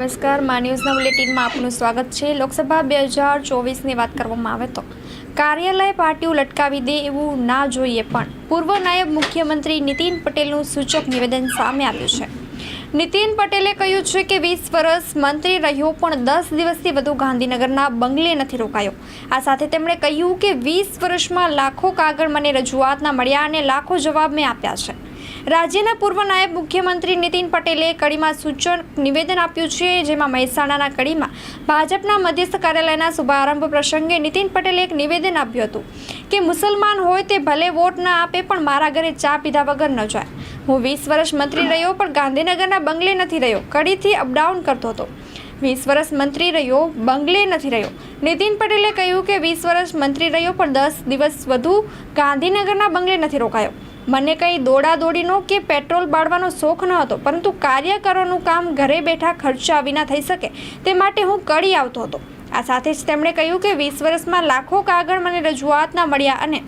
નમસ્કાર, મા ન્યૂઝના બુલેટિનમાં આપનું સ્વાગત છે. લોકસભા બે હજાર ચોવીસની વાત કરવામાં આવે તો કાર્યાલય પાર્ટીઓ લટકાવી દે એવું ના જોઈએ પણ પૂર્વ નાયબ મુખ્યમંત્રી નીતિન પટેલનું સૂચક નિવેદન સામે આવ્યું છે. નીતિન પટેલે કહ્યું છે કે વીસ વર્ષ મંત્રી રહ્યો પણ દસ દિવસથી વધુ ગાંધીનગરના બંગલે નથી રોકાયો. આ સાથે તેમણે કહ્યું કે વીસ વર્ષમાં લાખો કાગળ મને રજૂઆતના મળ્યા અને લાખો જવાબ મેં આપ્યા છે. રાજ્યના પૂર્વ નાયબ મુખ્યમંત્રી નીતિન પટેલે કડીમાં સૂચન નિવેદન આપ્યું છે, જેમાં મહેસાણાના કડીમાં ભાજપના મધ્યસ્થ કાર્યાલયના શુભારંભ પ્રસંગે નીતિન પટેલે એક નિવેદન આપ્યું હતું કે મુસલમાન હોય તે ભલે વોટ ન આપે, પણ મારા ઘરે ચા પીધા વગર ન જાય. હું વીસ વર્ષ મંત્રી રહ્યો, પણ ગાંધીનગરના બંગલે નથી રહ્યો. કડીથી અપડાઉન કરતો હતો. વીસ વર્ષ મંત્રી રહ્યો, બંગલે નથી રહ્યો. નીતિન પટેલે કહ્યું કે વીસ વર્ષ મંત્રી રહ્યો, પણ દસ દિવસ વધુ ગાંધીનગરના બંગલે નથી રોકાયો. મને કંઈ દોડાદોડીનો કે પેટ્રોલ બાળવાનો શોખ ન હતો, પરંતુ કાર્યકરોનું કામ ઘરે બેઠા ખર્ચા વિના થઈ શકે તે માટે હું કડી આવતો હતો. આ સાથે જ તેમણે કહ્યું કે વીસ વર્ષમાં લાખો કાગળ મને રજૂઆતના મળ્યા અને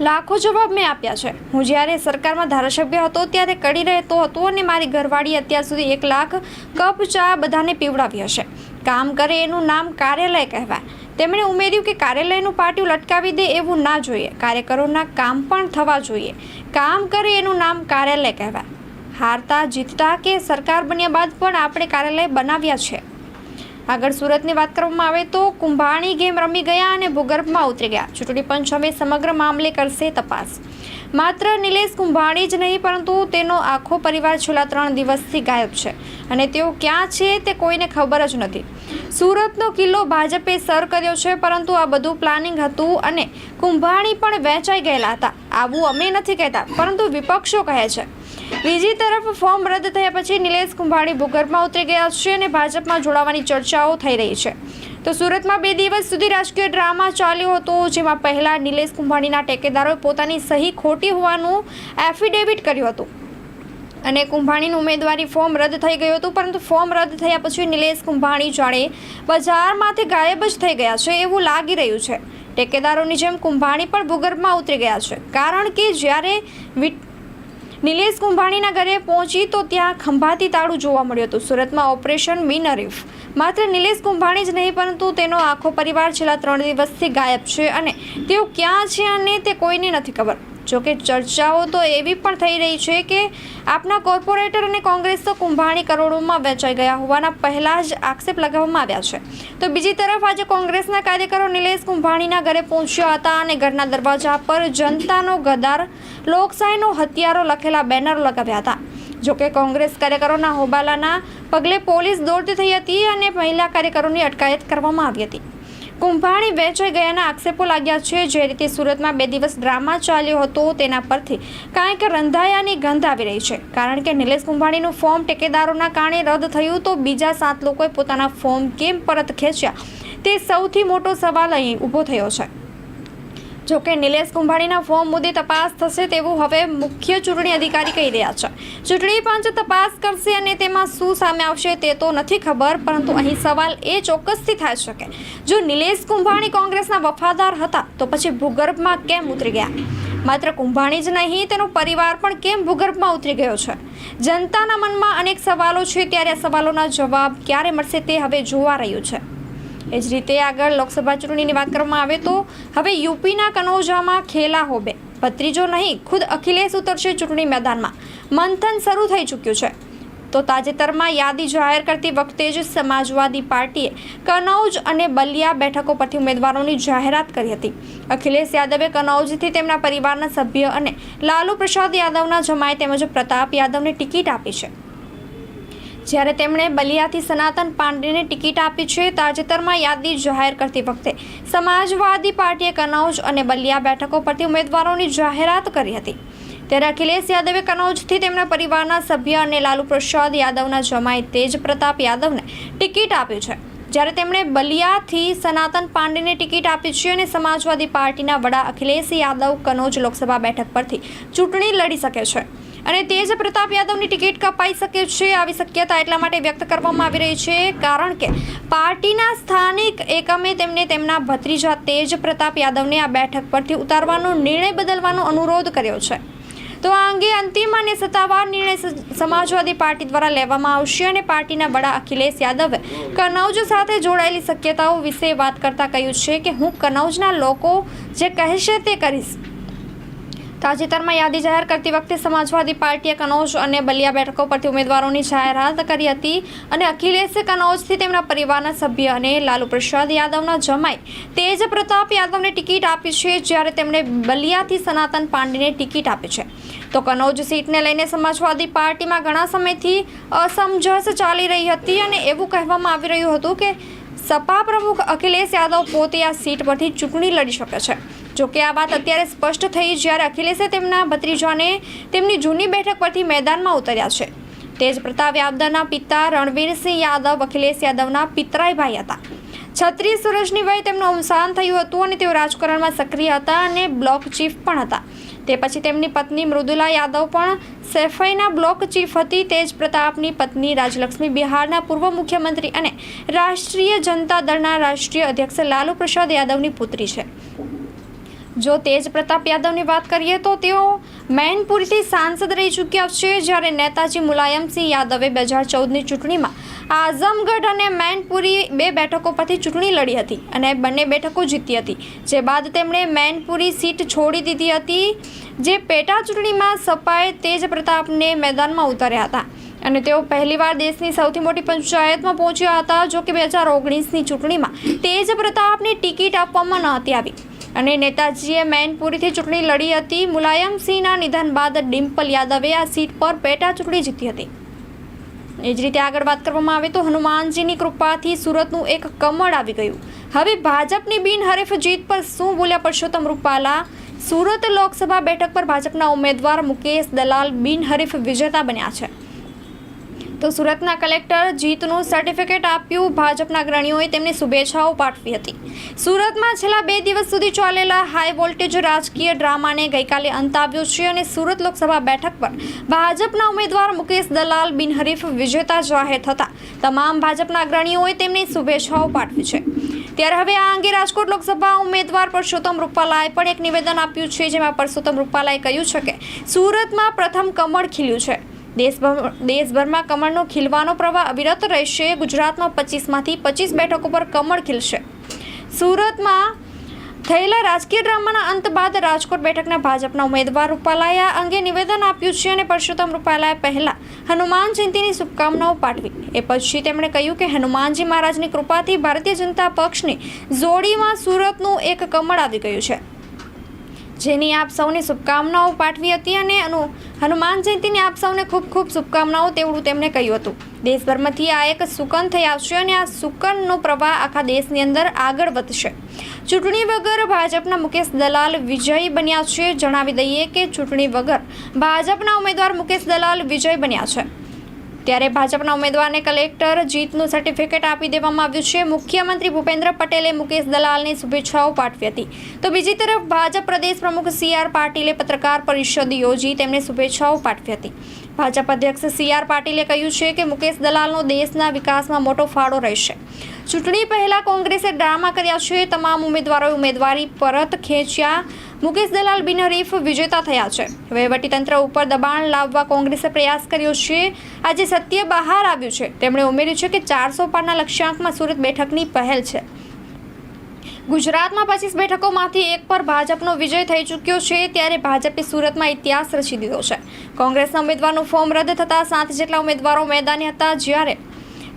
લાખો જવાબ મેં આપ્યા છે. હું જ્યારે સરકારમાં ધારાસભ્ય હતો, ત્યારે કડી રહેતો હતો અને મારી ઘરવાળી અત્યાર સુધી એક લાખ કપ ચા બધાને પીવડાવી હશે. કામ કરે એનું નામ કાર્યાલય કહેવાય. તેમણે ઉમેર્યું કે કાર્યાલયનું પાટિયું લટકાવી દે એવું ના જોઈએ. કાર્યકરોના કામ પણ થવા જોઈએ. કામ કરે એનું નામ કાર્યાલય કહેવાય. હારતા, જીતતા કે સરકાર બન્યા બાદ પણ આપણે કાર્યાલય બનાવ્યા છે. આગળ સુરતની વાત કરવામાં આવે તો કુંભાણી ગેમ રમી ગયા અને ભૂગર્ભમાં ઉતરી ગયા. ચૂંટણી પંચ હવે સમગ્ર મામલે કરશે તપાસ. માત્ર નિલેશ કુંભાણી જ નહીં, પરંતુ તેનો આખો પરિવાર છેલ્લા ત્રણ દિવસથી ગાયબ છે. અને તેઓ ક્યાં છે તે કોઈને ખબર જ નથી. સુરતનો કિલ્લો ભાજપે સર કર્યો છે, પરંતુ આ બધું પ્લાનિંગ હતું અને કુંભાણી પણ વહેંચાઈ ગયેલા હતા. આવું અમે નથી કહેતા, પરંતુ વિપક્ષો કહે છે. બીજી તરફ ફોર્મ રદ થયા પછી નિલેશ કુંભાણી ભૂગર્ભમાં ઉતરી ગયા છે અને ભાજપમાં જોડાવાની ચર્ચાઓ થઈ રહી છે. તો સુરતમાં બે દિવસ સુધી રાજકીય ડ્રામા ચાલ્યો હતો, જેમાં પહેલા નિલેશ કુંભાણીના ટેકેદારોએ પોતાની સહી ખોટી હોવાનું એફિડેવિટ કર્યું હતું. અને કુંભાણીનું ઉમેદવારી ફોર્મ રદ થઈ ગયું હતું, પરંતુ ફોર્મ રદ થયા પછી નિલેશ કુંભાણી જાણે બજારમાંથી ગાયબ જ થઈ ગયા છે એવું લાગી રહ્યું છે. ટેકેદારોની જેમ કુંભાણી પણ ભૂગર્ભમાં ઉતરી ગયા છે, કારણ કે જ્યારે નિલેશ કુંભાણીના ઘરે પહોંચી તો ત્યાં ખંભાતી તાળું જોવા મળ્યું હતું. સુરતમાં ઓપરેશન મિનરીફ. માત્ર નિલેશ કુંભાણી જ નહીં, પરંતુ તેનો આખો પરિવાર છેલ્લા ત્રણ દિવસથી ગાયબ છે અને તેઓ ક્યાં છે અને તે કોઈને નથી ખબર. જોકે ચર્ચાઓ તો એવી પણ થઈ રહી છે કે આપના કોર્પોરેટર અને કોંગ્રેસ તો કુંભાણી કરોડોમાં વેચાઈ ગયા હોવાના પહેલા જ આક્ષેપ લગાવવામાં આવ્યા છે. તો બીજી તરફ આજે કોંગ્રેસના કાર્યકરો નિલેશ કુંભાણીના ઘરે પહોંચ્યા હતા અને ઘરના દરવાજા પર જનતાનો ગદાર લોકશાહીનો હથિયારો લખેલા બેનર લગાવ્યા હતા. જોકે કોંગ્રેસ કાર્યકરોના હોબાલાના પગલે પોલીસ દોડતી થઈ હતી અને મહિલા કાર્યકરોની અટકાયત કરવામાં આવી હતી. કુંભાણી વેચાઈ ગયાના આક્ષેપો લાગ્યા છે. જે રીતે સુરતમાં બે દિવસ ડ્રામા ચાલ્યો હતો, તેના પરથી કાંઈક રંધાયાની ગંધ આવી રહી છે. કારણ કે નિલેશ કુંભાણીનું ફોર્મ ટેકેદારોના કારણે રદ થયું તો બીજા સાત લોકોએ પોતાના ફોર્મ કેમ પરત ખેંચ્યા? તે સૌથી મોટો સવાલ અહીં ઊભો થયો છે. જોકે નિલેશ કુંભાણીના ફોર્મ મુદ્દે તપાસ થશે તેવું હવે મુખ્ય ચૂંટણી અધિકારી કહી રહ્યા છે. ચૂંટણી પંચ તપાસ કરશે અને તેમાં શું સામે આવશે તે તો નથી ખબર, પરંતુ અહીં સવાલ એ ચોક્કસથી થઈ શકે. જો નિલેશ કુંભાણી કોંગ્રેસના વફાદાર હતા, તો પછી ભૂગર્ભમાં કેમ ઉતરી ગયા? માત્ર કુંભાણી જ નહીં, તેનો પરિવાર પણ કેમ ભૂગર્ભમાં ઉતરી ગયો છે? જનતાના મનમાં અનેક સવાલો છે, ત્યારે આ સવાલોના જવાબ ક્યારે મળશે તે હવે જોવા રહ્યું છે. એ જ રીતે આગળ લોકસભા ચૂંટણીની વાત કરવામાં આવે તો હવે યુપીના કનોજામાં ખેલા હોબે. ભત્રીજો નહીં, ખુદ અખિલેશ ઉતરશે ચૂંટણી મેદાનમાં. મંથન શરૂ થઈ ચૂક્યું છે. તો તાજેતરમાં યાદી જાહેર કરતી વખતે જ સમાજવાદી પાર્ટીએ કનૌજ અને બલિયા બેઠકો પરથી ઉમેદવારોની જાહેરાત કરી હતી. અખિલેશ યાદવે કનૌજથી તેમના પરિવારના સભ્ય અને લાલુ પ્રસાદ યાદવના જમાય તેમજ પ્રતાપ યાદવને ટિકિટ આપી છે. જ્યારે તેમણે બલિયાથી સનાતન પાંડેને ટિકિટ આપી છે, તાજેતરમાં યાદી જાહેર કરતી વખતે સમાજવાદી પાર્ટીએ કનૌજ અને બલિયા બેઠકો પરથી ઉમેદવારોની જાહેરાત કરી હતી. ત્યારે અખિલેશ યાદવે કનૌજથી તેમના પરિવારના સભ્ય અને લાલુ પ્રસાદ યાદવના જમાઈ તેજ પ્રતાપ યાદવને ટિકિટ આપ્યું છે. જ્યારે તેમણે બલિયાથી સનાતન પાંડેને ટિકિટ આપી છે અને સમાજવાદી પાર્ટીના વડા અખિલેશ યાદવ કનૌજ લોકસભા બેઠક પરથી ચૂંટણી લડી શકે છે. અને તેજ પ્રતાપ યાદવની ટિકિટ કપાઈ શકે છે આવી શક્યતા એટલા માટે વ્યક્ત કરવામાં આવી રહી છે, કારણ કે પાર્ટીના સ્થાનિક એકમે તેમને તેમના ભત્રીજા તેજ પ્રતાપ યાદવને આ બેઠક પરથી ઉતારવાનો નિર્ણય બદલવાનો અનુરોધ કર્યો છે. તો આ અંગે અંતિમ અને સત્તાવાર નિર્ણય સમાજવાદી પાર્ટી દ્વારા લેવામાં આવશે અને પાર્ટીના વડા અખિલેશ યાદવે કનૌજ સાથે જોડાયેલી શક્યતાઓ વિશે વાત કરતા કહ્યું છે કે હું કનૌજના લોકો જે કહેશે તે કરીશ. તાજેતરમાં યાદી જાહેર કરતી વખતે સમાજવાદી પાર્ટીએ કનૌજ અને બલિયા બેઠકો પરથી ઉમેદવારોની જાહેરાત કરી હતી અને અખિલેશે કનૌજથી તેમના પરિવારના સભ્ય અને લાલુ પ્રસાદ યાદવના જમાઈ તેજ પ્રતાપ યાદવને ટિકિટ આપી છે, જ્યારે તેમણે બલિયાથી સનાતન પાંડેને ટિકિટ આપી છે. તો કનૌજ સીટને લઈને સમાજવાદી પાર્ટીમાં ઘણા સમયથી અસમંજસ ચાલી રહી હતી અને એવું કહેવામાં આવી રહ્યું હતું કે સપા પ્રમુખ અખિલેશ યાદવ પોતે આ સીટ પરથી ચૂંટણી લડી શકે છે. જોકે આ વાત અત્યારે સ્પષ્ટ થઈ જ્યારે અખિલેશે તેમના ભત્રીજાને તેમની જૂની બેઠક પરથી મેદાનમાં ઉતર્યા છે. તેજ પ્રતાપ યાદવના પિતા રણવીરસિંહ યાદવ, અખિલેશ યાદવના પિતરાઈભાઈ હતા. છત્રીસ વર્ષની વયે તેમનું અવસાન થયું હતું અને તેઓ રાજકારણમાં સક્રિય હતા અને બ્લોક ચીફ પણ હતા. તે પછી તેમની પત્ની મૃદુલા યાદવ પણ સેફઈના બ્લોક ચીફ હતી. તેજ પ્રતાપની પત્ની રાજલક્ષ્મી બિહારના પૂર્વ મુખ્યમંત્રી અને રાષ્ટ્રીય જનતા દળના રાષ્ટ્રીય અધ્યક્ષ લાલુ પ્રસાદ યાદવની પુત્રી છે. જો તેજ પ્રતાપ યાદવની વાત કરીએ તો તેઓ મેનપુરીથી સાંસદ રહી ચૂક્યા છે જ્યારે નેતાજી મુલાયમસિંહ યાદવે બે હજાર ચૌદની ચૂંટણીમાં આઝમગઢ અને મેનપુરી બે બેઠકો પરથી ચૂંટણી લડી હતી અને બંને બેઠકો જીતી હતી. જે બાદ તેમણે મેનપુરી સીટ છોડી દીધી હતી, જે પેટા ચૂંટણીમાં સપાએ તેજ પ્રતાપને મેદાનમાં ઉતાર્યા હતા. અને તેઓ પહેલીવાર દેશની સૌથી મોટી પંચાયતમાં પહોંચ્યા હતા, જો કે બે હજાર ઓગણીસની ચૂંટણીમાં તેજ પ્રતાપને ટિકિટ આપવામાં ન હતી આવી. અને નેતાજીએ મેનપુરીથી ચૂંટણી લડી હતી. મુલાયમસિંહના નિધન બાદ ડિમ્પલ યાદવે આ સીટ પર પેટા ચૂંટણી જીતી હતી. એ જ રીતે આગળ વાત કરવામાં આવે તો હનુમાનજીની કૃપાથી સુરતનું એક કમળ આવી ગયું. હવે ભાજપની બિનહરીફ જીત પર શું બોલ્યા પરસોત્તમ રૂપાલા? સુરત લોકસભા બેઠક પર ભાજપના ઉમેદવાર મુકેશ દલાલ બિનહરીફ વિજેતા બન્યા છે. તો સુરતના કલેક્ટર જીતનું સર્ટિફિકેટ આપ્યું. ભાજપના અગ્રણીઓએ તેમને શુભેચ્છાઓ પાઠવી હતી. સુરતમાં છેલ્લા બે દિવસ સુધી ચાલેલા હાઈ વોલ્ટેજ રાજકીય ડ્રામાને ગઈકાલે અંત આવ્યો છે અને સુરત લોકસભા બેઠક પર ભાજપના ઉમેદવાર મુકેશ દલાલ બિનહરીફ વિજેતા જાહેર થતા. તમામ ભાજપના અગ્રણીઓએ તેમને શુભેચ્છાઓ પાઠવી છે. ત્યારે હવે આ અંગે રાજકોટ લોકસભા ઉમેદવાર પરસોત્તમ રૂપાલાએ પણ એક નિવેદન આપ્યું છે, જેમાં પરસોત્તમ રૂપાલાએ કહ્યું છે કે સુરતમાં પ્રથમ કમળ ખીલ્યું છે. દેશભર દેશભરમાં કમળનો ખીલવાનો પ્રવાહ અવિરત રહેશે. ગુજરાતમાં પચીસમાંથી પચીસ બેઠકો પર કમળ ખીલશે. સુરતમાં થયેલા રાજકીય ડ્રામાના અંત બાદ રાજકોટ બેઠકના ભાજપના ઉમેદવાર રૂપાલાએ અંગે નિવેદન આપ્યું છે અને પરસોત્તમ રૂપાલાએ પહેલા હનુમાન જયંતીની શુભકામનાઓ પાઠવી. એ પછી તેમણે કહ્યું કે હનુમાનજી મહારાજની કૃપાથી ભારતીય જનતા પક્ષની જોડીમાં સુરતનું એક કમળ આવી ગયું છે. જેની આપ સૌને શુભકામનાઓ પાઠવી હતી અને હનુમાન જયંતીની આપ સૌને ખૂબ ખૂબ શુભકામનાઓ તેવડું તેમણે કહ્યું હતું. દેશભરમાંથી આ એક સુકન થઈ આવશે અને આ સુકનનો પ્રવાહ આખા દેશની અંદર આગળ વધશે. ચૂંટણી વગર ભાજપના મુકેશ દલાલ વિજયી બન્યા છે. જણાવી દઈએ કે ચૂંટણી વગર ભાજપના ઉમેદવાર મુકેશ દલાલ વિજય બન્યા છે. ત્યારે ભાજપના ઉમેદવારને કલેક્ટર જીતનું સર્ટિફિકેટ આપી દેવામાં આવ્યું છે. મુખ્યમંત્રી ભૂપેન્દ્ર પટેલે મુકેશ દલાલને શુભેચ્છાઓ પાઠવી હતી. તો બીજી તરફ ભાજપ પ્રદેશ પ્રમુખ સી આર પાટીલે પત્રકાર પરિષદ યોજી તેમને શુભેચ્છાઓ પાઠવી હતી. ભાજપ અધ્યક્ષ સી આર પાટીલે કહ્યું છે કે મુકેશ દલાલનો દેશના વિકાસમાં મોટો ફાળો રહેશે. ચૂંટણી પહેલા કોંગ્રેસે ડ્રામા કર્યા છે. તમામ ઉમેદવારોએ ઉમેદવારી પરત ખેંચ્યા. મુકેશ દલાલ બિનહરીફ વિજેતા થયા છે. વહીવટીતંત્ર ઉપર દબાણ લાવવા કોંગ્રેસે પ્રયાસ કર્યો છે. આજે સત્ય બહાર આવ્યું છે. તેમણે ઉમેર્યું છે કે ચારસો પારના લક્ષ્યાંકમાં સુરત બેઠકની પહેલ છે. ગુજરાતમાં પચીસ બેઠકોમાંથી એક પર ભાજપનો વિજય થઈ ચૂક્યો છે. ત્યારે ભાજપે સુરતમાં ઇતિહાસ રચી દીધો છે. કોંગ્રેસના ઉમેદવારનું ફોર્મ રદ થતાં સાત જેટલા ઉમેદવારો મેદાને હતા. જ્યારે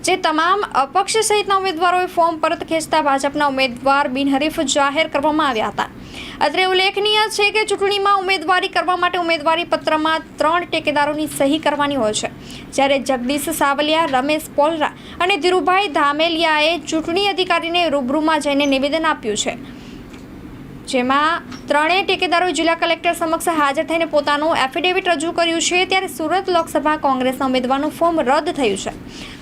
જે તમામ અપક્ષ સહિતના ઉમેદવારોએ ફોર્મ પરત ખેંચતા ભાજપના ઉમેદવાર બિનહરીફ જાહેર કરવામાં આવ્યા હતા. અત્રે ઉલ્લેખનીય છે કે ચૂંટણીમાં ઉમેદવારી કરવા માટે ઉમેદવારી પત્રમાં ત્રણ ટેકેદારોની સહી કરવાની હોય છે. જ્યારે જગદીશ સાવલિયા, રમેશ પોલરા અને ધીરુભાઈ ધામેલિયાએ ચૂંટણી અધિકારીને રૂબરૂમાં જઈને નિવેદન આપ્યું છે. જેમાં ત્રણેય ટેકેદારો જિલ્લા કલેક્ટર સમક્ષ હાજર થઈને પોતાનું એફિડેવિટ રજૂ કર્યું છે. ત્યારે સુરત લોકસભા કોંગ્રેસના ઉમેદવારનું ફોર્મ રદ થયું છે.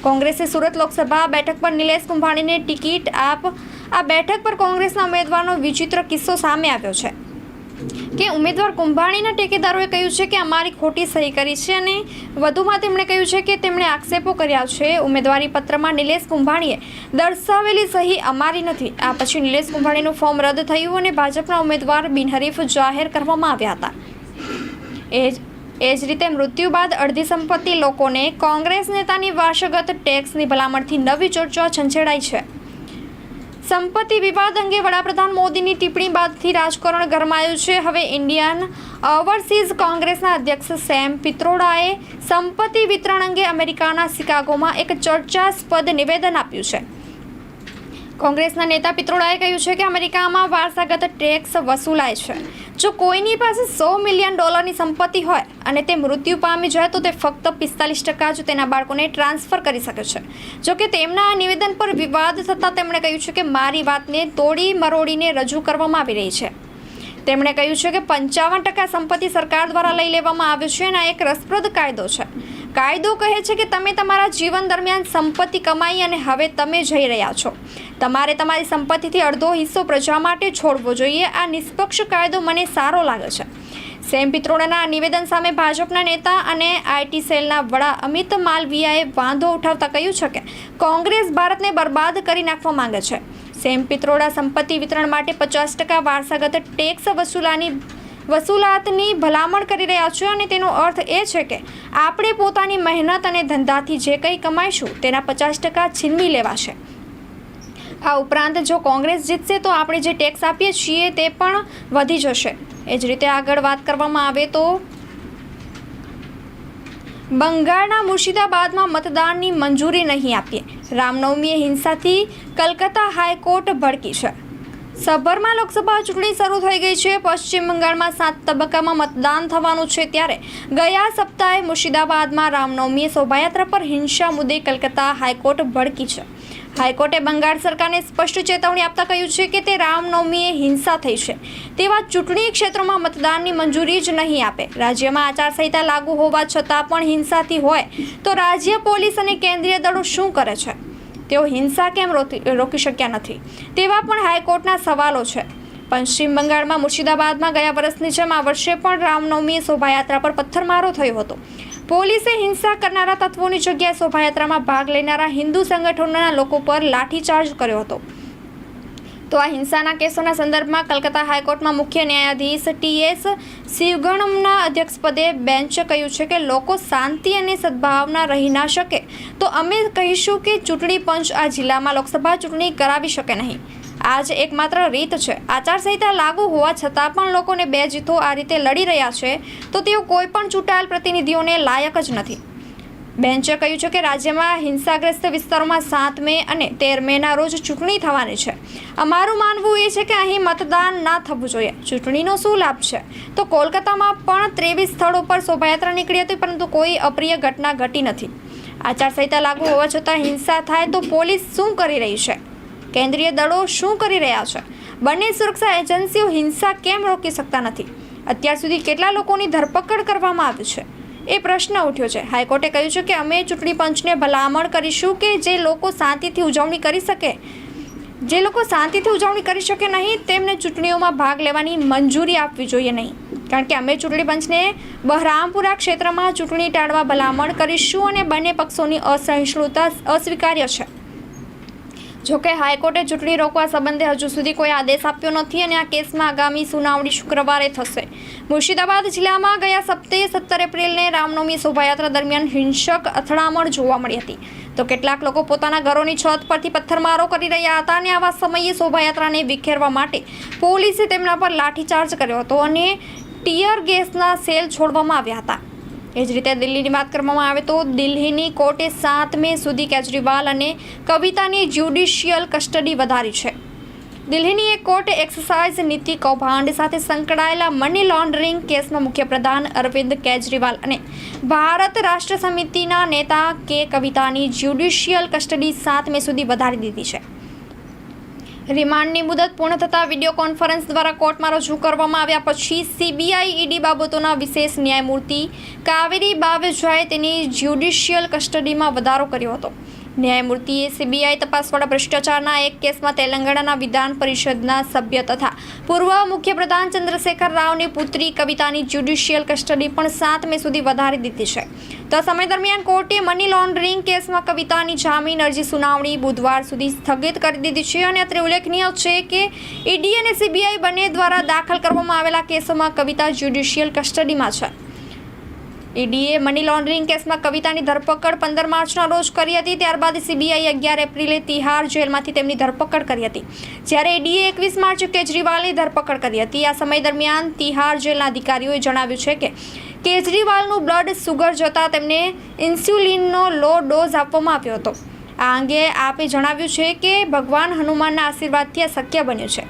કોંગ્રેસે સુરત લોકસભા બેઠક પર નિલેશ કુંભાણીને ટિકિટ આપ, આ બેઠક પર કોંગ્રેસના ઉમેદવારનો વિચિત્ર કિસ્સો સામે આવ્યો છે. કે ઉમેદવાર કુંભાણીના ટેકેદારોએ કહ્યું છે કે અમારી ખોટી સહી કરી છે અને વધુમાં તેમણે કહ્યું છે કે તેમણે આક્ષેપો કર્યા છે. ઉમેદવારી પત્રમાં નિલેશ કુંભાણીએ દર્શાવેલી સહી અમારી નથી. આ પછી નિલેશ કુંભાણીનું ફોર્મ રદ થયું અને ભાજપના ઉમેદવાર બિનહરીફ જાહેર કરવામાં આવ્યા હતા. એ જ એ જ રીતે મૃત્યુ બાદ અડધી સંપત્તિ લોકોને કોંગ્રેસ નેતાની વારસાગત ટેક્સની ભલામણથી નવી ચર્ચા છંછેડાઈ છે. સંપત્તિ વિવાદ અંગે વડાપ્રધાન મોદીની ટિપ્પણી બાદથી રાજકારણ ગરમાયું છે. હવે ઇન્ડિયન ઓવરસીઝ કોંગ્રેસના અધ્યક્ષ સેમ પિત્રોડાએ સંપત્તિ વિતરણ અંગે અમેરિકાના શિકાગોમાં એક ચર્ચાસ્પદ નિવેદન આપ્યું છે. કોંગ્રેસના નેતા પિત્રોડાએ કહ્યું છે કે અમેરિકામાં વારસાગત ટેક્સ વસૂલાય છે. જો કોઈની પાસે સો મિલિયન ડોલરની સંપત્તિ હોય અને તે મૃત્યુ પામી જાય તો તે ફક્ત પિસ્તાલીસ ટકા જ તેના બાળકોને ટ્રાન્સફર કરી શકે છે. જો કે તેમના આ નિવેદન પર વિવાદ થતાં તેમણે કહ્યું છે કે મારી વાતને તોડી મરોડીને રજૂ કરવામાં આવી રહી છે. તેમણે કહ્યું છે કે પંચાવન ટકા સંપત્તિ સરકાર દ્વારા લઈ લેવામાં આવ્યું છે અને આ એક રસપ્રદ કાયદો છે. કાયદો કહે છે કે તમે તમારા જીવન દરમિયાન સંપત્તિ કમાઈ અને હવે તમે જઈ રહ્યા છો. તમારે તમારી સંપત્તિથી અડધો હિસ્સો પ્રજા માટે છોડવો જોઈએ. આ નિષ્પક્ષ કાયદો મને સારો લાગે છે. સેમ પિત્રોડાના નિવેદન સામે ભાજપના નેતા અને આઈટી સેલના વડા અમિત માલવિયાએ વાંધો ઉઠાવતા કહ્યું છે કે કોંગ્રેસ ભારતને બરબાદ કરી નાખવા માંગે છે. સેમ પિત્રોડા સંપત્તિ વિતરણ માટે પચાસ ટકા વારસાગત ટેક્સ વસૂલાની વસૂલાતની ભલામણ કરી રહ્યા છે અને તેનો અર્થ એ છે કે આપણે પોતાની મહેનત અને ધંધાથી જે કંઈ કમાઈશું, તેના પચાસ ટકા છીનવી લેવાશે. આ ઉપરાંત જો કોંગ્રેસ જીતશે તો આપણે જે ટેક્સ આપીએ છીએ તે પણ વધી જશે. એ જ રીતે આગળ વાત કરવામાં આવે તો બંગાળના મુર્શિદાબાદમાં મતદાનની મંજૂરી નહીં આપીએ. રામનવમીએ હિંસાથી કલકત્તા હાઈકોર્ટ ભડકી છે. સભરમાં લોકસભા ચૂંટણી શરૂ થઈ ગઈ છે. પશ્ચિમ બંગાળમાં સાત તબક્કામાં મતદાન થવાનું છે ત્યારે ગયા સપ્તાહે મુર્શિદાબાદમાં રામનવમીએ શોભાયાત્રા પર હિંસા મુદ્દે કલકત્તા હાઈકોર્ટ ભડકી છે. હાઈકોર્ટે બંગાળ સરકારને સ્પષ્ટ ચેતવણી આપતા કહ્યું છે કે તે રામનવમીએ હિંસા થઈ છે. તેવા ચૂંટણી ક્ષેત્રોમાં મતદાનની મંજૂરી જ નહીં આપે. રાજ્યમાં આચારસંહિતા લાગુ હોવા છતાં પણ હિંસાથી હોય તો રાજ્ય પોલીસ અને કેન્દ્રીય દળો શું કરે છે? તેઓ હિંસા કેમ રોકી શક્યા નથી? તેવા પણ હાઈકોર્ટના સવાલો છે. પશ્ચિમ બંગાળમાં મુર્શિદાબાદમાં ગયા વર્ષની જેમ આ વર્ષે પણ રામનવમી શોભાયાત્રા પર પથ્થરમારો થયો હતો. પોલીસે હિંસા કરનારા તત્વોની જગ્યાએ શોભાયાત્રામાં ભાગ લેનારા હિન્દુ સંગઠનોના લોકો પર લાઠીચાર્જ કર્યો હતો. તો આ હિંસાના કેસોના સંદર્ભમાં કલકત્તા હાઈકોર્ટમાં મુખ્ય ન્યાયાધીશ ટીએસ શિવગણમના અધ્યક્ષપદે બેન્ચે કહ્યું છે કે લોકો શાંતિ અને સદભાવના રહી ના શકે. તો અમે કહીશું કે ચૂંટણી પંચ આ જિલ્લામાં લોકસભા ચૂંટણી કરાવી શકે નહીં. આ જ એકમાત્ર રીત છે. આચારસંહિતા લાગુ હોવા છતાં પણ લોકોને બે જીતો આ રીતે લડી રહ્યા છે, તો તેઓ કોઈ પણ ચૂંટાયેલ પ્રતિનિધિઓને લાયક જ નથી. બેન્ચે કહ્યું છે કે રાજ્યમાં હિંસાગ્રસ્ત વિસ્તારોમાં સાત મે અને તેર મેના રોજ ચૂંટણી થવાની છે. અમારું માનવું એ છે કે અહીં મતદાન ના થવું જોઈએ. ચૂંટણીનો શું લાભ છે? તો કોલકાતામાં પણ ત્રેવીસ સ્થળો પર શોભાયાત્રા નીકળી હતી, પરંતુ કોઈ અપ્રિય ઘટના ઘટી નથી. આચારસંહિતા લાગુ હોવા છતાં હિંસા થાય તો પોલીસ શું કરી રહી છે? કેન્દ્રીય દળો શું કરી રહ્યા છે? બંને સુરક્ષા એજન્સીઓ હિંસા કેમ રોકી શકતા નથી? અત્યાર સુધી કેટલા લોકોની ધરપકડ કરવામાં આવી છે? એ પ્રશ્ન ઉઠ્યો છે. હાઈકોર્ટે કહ્યું છે કે અમે ચૂંટણી પંચને ભલામણ કરીશું કે જે લોકો શાંતિથી ઉજવણી કરી શકે જે લોકો શાંતિથી ઉજવણી કરી શકે નહીં, તેમને ચૂંટણીઓમાં ભાગ લેવાની મંજૂરી આપવી જોઈએ નહીં. કારણ કે અમે ચૂંટણી પંચને બહરામપુરા ક્ષેત્રમાં ચૂંટણી ટાળવા ભલામણ કરીશું અને બંને પક્ષોની અસહિષ્ણુતા અસ્વીકાર્ય છે. જોકે હાઈકોર્ટે ચૂંટણી રોકવા સંબંધે હજુ સુધી કોઈ આદેશ આપ્યો નથી અને આ કેસમાં આગામી સુનાવણી શુક્રવારે થશે. મુર્શિદાબાદ જિલ્લામાં ગયા સપ્તાહે સત્તર એપ્રિલને રામનવમી શોભાયાત્રા દરમિયાન હિંસક અથડામણ જોવા મળી હતી. તો કેટલાક લોકો પોતાના ઘરોની છત પરથી પથ્થરમારો કરી રહ્યા હતા અને આવા સમયે શોભાયાત્રાને વિખેરવા માટે પોલીસે તેમના પર લાઠીચાર્જ કર્યો હતો અને ટીયર ગેસના સેલ છોડવામાં આવ્યા હતા. એ જ રીતે દિલ્હીની વાત કરવામાં આવે તો દિલ્હીની કોર્ટે સાત મે સુધી કેજરીવાલ અને કવિતાની જ્યુડિશિયલ કસ્ટડી વધારી છે. દિલ્હીની એક કોર્ટે એક્સરસાઇઝ નીતિ કૌભાંડ સાથે સંકળાયેલા મની લોન્ડરિંગ કેસમાં મુખ્યપ્રધાન અરવિંદ કેજરીવાલ અને ભારત રાષ્ટ્ર સમિતિના નેતા કે કવિતાની જ્યુડિશિયલ કસ્ટડી સાત મે સુધી વધારી દીધી છે. રિમાન્ડની મુદત પૂર્ણ થતાં વીડિયો કોન્ફરન્સ દ્વારા કોર્ટમાં રજૂ કરવામાં આવ્યા પછી સીબીઆઈ ઈડી બાબતોના વિશેષ ન્યાયમૂર્તિ કાવેરી બાવેજાએ તેની જ્યુડિશિયલ કસ્ટડીમાં વધારો કર્યો હતો. ન્યાયમૂર્તિએ સીબીઆઈ તપાસવાળા ભ્રષ્ટાચારના એક કેસમાં તેલંગાણાના વિધાન પરિષદના સભ્ય તથા પૂર્વ મુખ્યપ્રધાન ચંદ્રશેખર રાવની પુત્રી કવિતાની જ્યુડિશિયલ કસ્ટડી પણ સાત મે સુધી વધારી દીધી છે. તો સમય દરમિયાન કોર્ટે મની લોન્ડરિંગ કેસમાં કવિતાની જામીન અરજી સુનાવણી બુધવાર સુધી સ્થગિત કરી દીધી છે અને અત્રે ઉલ્લેખનીય છે કે ઈડી અને સીબીઆઈ બંને દ્વારા દાખલ કરવામાં આવેલા કેસોમાં કવિતા જ્યુડિશિયલ કસ્ટડીમાં છે. ઈડીએ મની લોન્ડરિંગ કેસમાં કવિતાની ધરપકડ પંદર માર્ચના રોજ કરી હતી. ત્યારબાદ સીબીઆઈ અગિયાર એપ્રિલે તિહાર જેલમાંથી તેમની ધરપકડ કરી હતી. જ્યારે ઈડીએ એકવીસ માર્ચે કેજરીવાલની ધરપકડ કરી હતી. આ સમય દરમિયાન તિહાર જેલના અધિકારીઓએ જણાવ્યું છે કે કેજરીવાલનું બ્લડ સુગર જતાં તેમને ઇન્સ્યુલિનનો લો ડોઝ આપવામાં આવ્યો હતો. આ અંગે આપે જણાવ્યું છે કે ભગવાન હનુમાનના આશીર્વાદથી આ શક્ય બન્યું છે.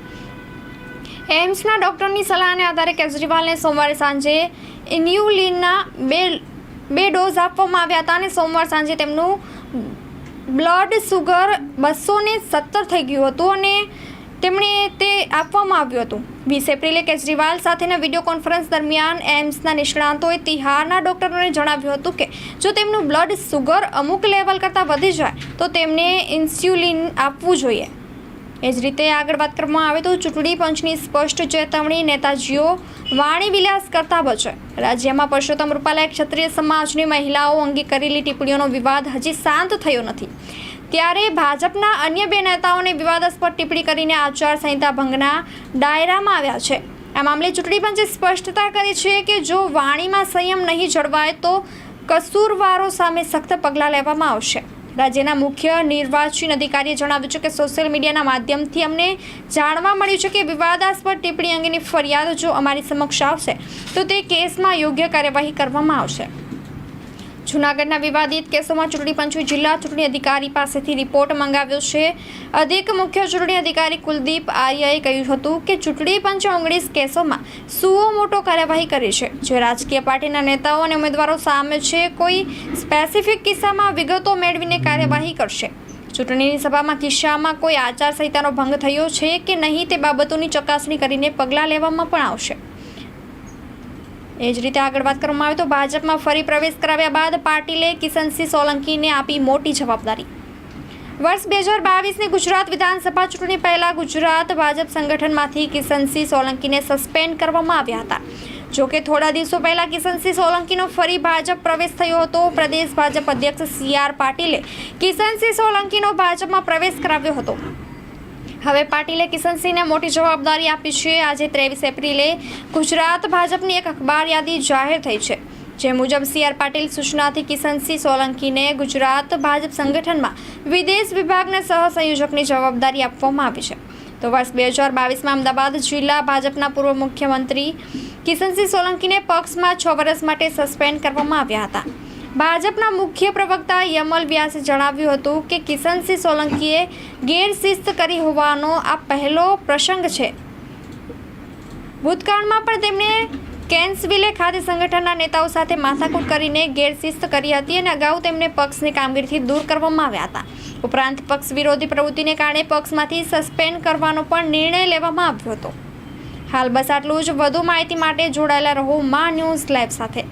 એમ્સના ડૉક્ટરની સલાહને આધારે કેજરીવાલને સોમવારે સાંજે ઇન્યુલિનના બે બે ડોઝ આપવામાં આવ્યા હતા અને સોમવાર સાંજે તેમનું બ્લડ સુગર બસો સત્તર થઈ ગયું હતું અને તેમણે તે આપવામાં આવ્યું હતું. વીસ એપ્રિલે કેજરીવાલ સાથેના વીડિયો કોન્ફરન્સ દરમિયાન એમ્સના નિષ્ણાંતોએ તિહારના ડૉક્ટરોને જણાવ્યું હતું કે, જો તેમનું બ્લડ સુગર અમુક લેવલ કરતાં વધી જાય, તો તેમને ઇન્સ્યુલિન આપવું જોઈએ. એ જ રીતે આગળ વાત કરવામાં આવે તો ચૂંટણી પંચની સ્પષ્ટ ચેતવણી નેતાજીઓ વાણી વિલાસ કરતા બચે રાજ્યમાં પરસોત્તમ રૂપાલાએ ક્ષત્રિય સમાજની મહિલાઓ અંગે કરેલી ટિપ્પણીઓનો વિવાદ હજી શાંત થયો નથી. ત્યારે ભાજપના અન્ય બે નેતાઓને વિવાદાસ્પદ ટિપ્પણી કરીને આચાર સંહિતા ભંગના દાયરામાં આવ્યા છે. આ મામલે ચૂંટણી પંચે સ્પષ્ટતા કરી છે કે જો વાણીમાં સંયમ નહીં જળવાય તો કસૂરવારો સામે સખ્ત પગલાં લેવામાં આવશે. રાજ્યના મુખ્ય નિર્વાચન અધિકારીએ જણાવ્યું છે કે સોશિયલ મીડિયાના માધ્યમથી અમને જાણવા મળ્યું છે કે વિવાદાસ્પદ ટિપ્પણી અંગેની ફરિયાદ જો અમારી સમક્ષ આવશે, તો તે કેસમાં યોગ્ય કાર્યવાહી કરવામાં આવશે. જૂનાગઢના વિવાદિત કેસોમાં ચૂંટણી પંચે જિલ્લા ચૂંટણી અધિકારી પાસેથી રિપોર્ટ મંગાવ્યો છે. અધિક મુખ્ય ચૂંટણી અધિકારી કુલદીપ આર્યાએ કહ્યું હતું કે ચૂંટણી પંચે ઓગણીસ કેસોમાં સુઓ મોટો કાર્યવાહી કરી છે. જે રાજકીય પાર્ટીના નેતાઓ અને ઉમેદવારો સામે છે, કોઈ સ્પેસિફિક કિસ્સામાં વિગતો મેળવીને કાર્યવાહી કરશે. ચૂંટણીની સભામાં કિસ્સામાં કોઈ આચારસંહિતાનો ભંગ થયો છે કે નહીં તે બાબતોની ચકાસણી કરીને પગલાં લેવામાં પણ આવશે. એ જ રીતે આગળ વાત કરવામાં આવે તો ભાજપમાં ફરી પ્રવેશ કરાવ્યા બાદ પાટીલે કિશનસિંહ સોલંકીને આપી મોટી જવાબદારી. વર્ષ બે હજાર બાવીસની ગુજરાત વિધાનસભા ચૂંટણી પહેલાં ગુજરાત ભાજપ સંગઠનમાંથી કિશનસિંહ સોલંકીને સસ્પેન્ડ કરવામાં આવ્યા હતા. જોકે થોડા દિવસો પહેલાં કિશનસિંહ સોલંકીનો ફરી ભાજપ પ્રવેશ થયો હતો. પ્રદેશ ભાજપ અધ્યક્ષ સી આર પાટીલે કિશનસિંહ સોલંકીનો ભાજપમાં પ્રવેશ કરાવ્યો હતો. હવે પાટીલે કિશનસિંહને મોટી જવાબદારી આપી છે. આજે ત્રેવીસ એપ્રિલે ગુજરાત ભાજપની એક અખબાર યાદી જાહેર થઈ છે. જે મુજબ સી આર પાટીલ સૂચનાથી કિશનસિંહ સોલંકીને ગુજરાત ભાજપ સંગઠનમાં વિદેશ વિભાગના સહસંયોજકની જવાબદારી આપવામાં આવી છે. તો વર્ષ બે હજાર બાવીસમાં અમદાવાદ જિલ્લા ભાજપના પૂર્વ મુખ્યમંત્રી કિશનસિંહ સોલંકીને પક્ષમાં છ વર્ષ માટે સસ્પેન્ડ કરવામાં આવ્યા હતા. ભાજપના મુખ્ય પ્રવક્તા યમલ વ્યાસે જણાવ્યું હતું કે કિશનસિંહ સોલંકીએ ગેરશિસ્ત કરી હોવાનો આ પહેલો પ્રસંગ છે. ભૂતકાળમાં પણ તેમણે કેન્સવિલે ખાતે સંગઠનના નેતાઓ સાથે માથાકૂટ કરીને ગેરશિસ્ત કરી હતી અને અગાઉ તેમને પક્ષની કામગીરીથી દૂર કરવામાં આવ્યા હતા. ઉપરાંત પક્ષ વિરોધી પ્રવૃત્તિને કારણે પક્ષમાંથી સસ્પેન્ડ કરવાનો પણ નિર્ણય લેવામાં આવ્યો હતો. હાલ બસ આટલું જ. વધુ માહિતી માટે જોડાયેલા રહો મા ન્યૂઝ લાઈવ સાથે.